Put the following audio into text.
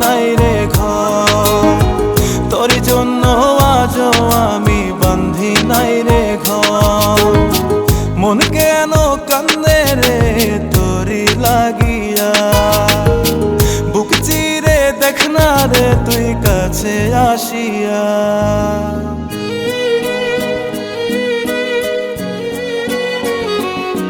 নাই রে ঘর। তোরই জন্য আজ আমি বন্ধি নাই রে ঘর। মন কেন কান্দে রে তোরি লাগিয়া? বুক চিরে দেখ না রে তুই কাছে আসিয়া।